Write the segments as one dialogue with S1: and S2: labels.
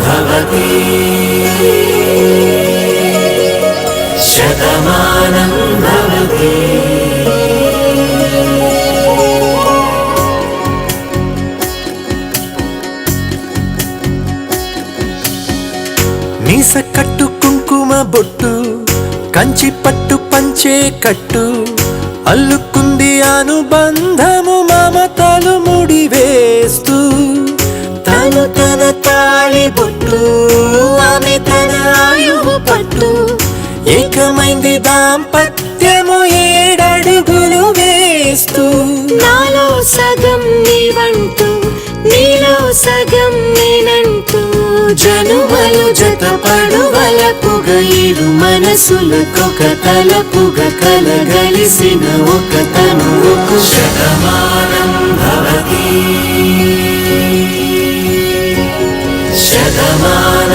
S1: భవతి శతమానం భవతి మీస కట్టు కుంకుమ బొట్టు కంచి పట్టు పంచే కట్టు అల్లుకుంది అనుబంధము మమతలు ముడివేస్తూ తన తాళి బొట్టు ఆమె తన ఆయువు పట్టు. ఏకమైంది దాంపత్యము ఏడడుగులు వేస్తూ.
S2: నాలో సగం నీవంటూ నీలో సగం నేనంటూ
S1: జనుమలు జత పడువలపుగ ఇరు మనసులకొక తలపుగ కలగలిసిన ఒక తను శతమానం శతమానం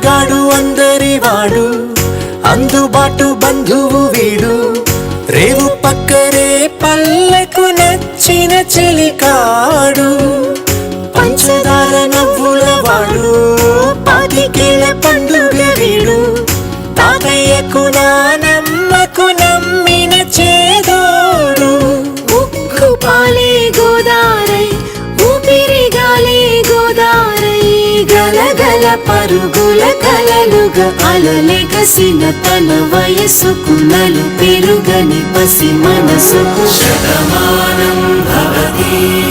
S1: అందగాడు అందరి వాడు. అందుబాటు బంధువు వీడు. రేవు పక్కరే పల్లెకు నచ్చిన చెలికాడు. పంచదార నవ్వుల వాడు పాతికేల పండుగ వీడు. తాతయ్యకు నానమ్మకు నమ్మి పరుగుల కలలుగా అలలెగసిన తన వయసుకు నలు పెరుగని పసి మనసుకు. శతమానం భవతి.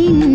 S2: ಆಗಿನ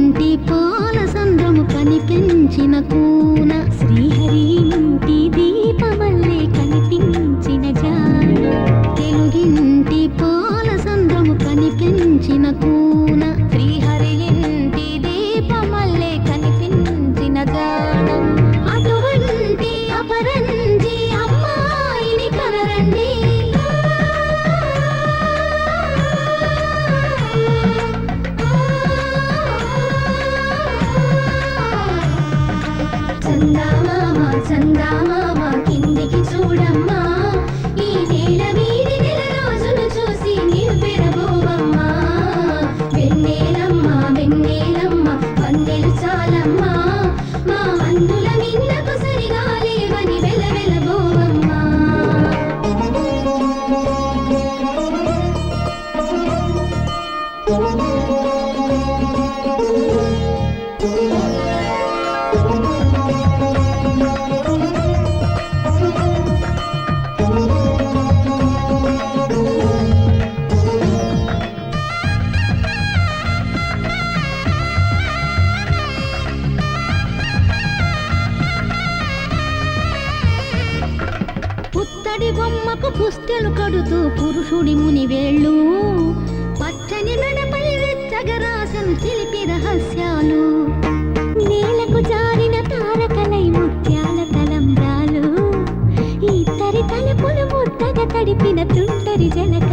S2: అమ్మకు పుస్తెలు కడుతూ పురుషుడి ముని వేళ్ళు. పచ్చని మెడపై వెచ్చగరాశలు చిలిపి రహస్యాలు. నేలకు జారిన తారకలై ముత్యాల తలంబ్రాలు. ఇద్దరి తలపులు ముద్దగా తడిపిన తుంటరి జనక